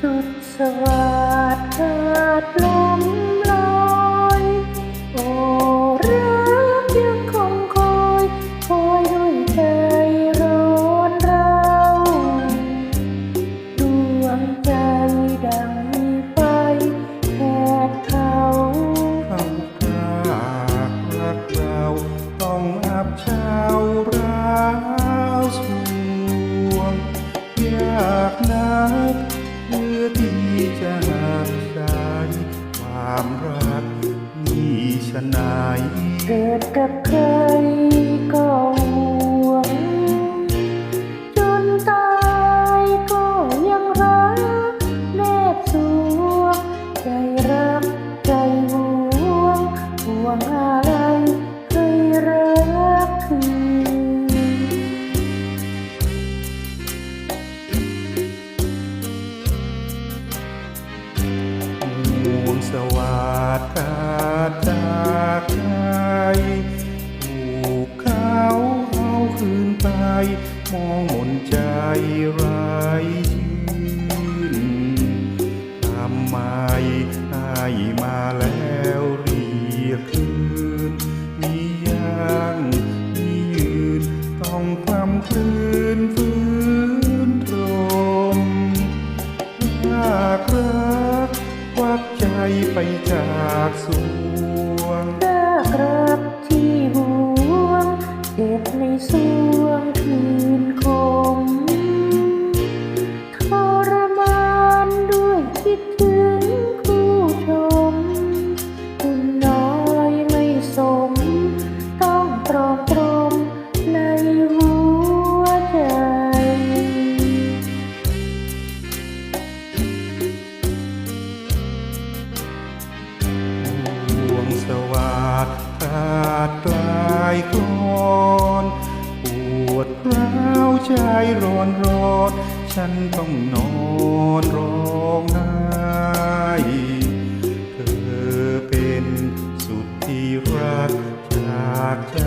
สุดสวัสดิ์เกิดลม เกิดกับใครก็ห่วง จนตายก็ยังรักแนบสวงใจรักใจห่วงห่วงอะไรให้รักคืนห่วงสวัสดิ์ คืนไปมองหมนใจไร้ชื่นทำไมให้มาแล้วเรียกคืน มียังมียืน ต้องคลำคลืนฟื้นตรมหากรักควักใจไปจากสวง รักรักที่ห่วงเจ็บในสวง คืนคมทรมานด้วยคิดถึงคู่ชม คุณน้อยไม่สม ต้องตรอมตรมในหัวใจ ห่วงสวัสดขาดกล ใจร้อนร้อนฉันต้องนอนร้องไห้เธอเป็นสุดที่รักจากใจ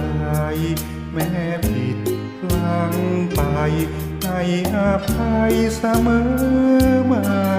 แม้ผิดพลังไปให้อภัยเสมอมา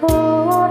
cold.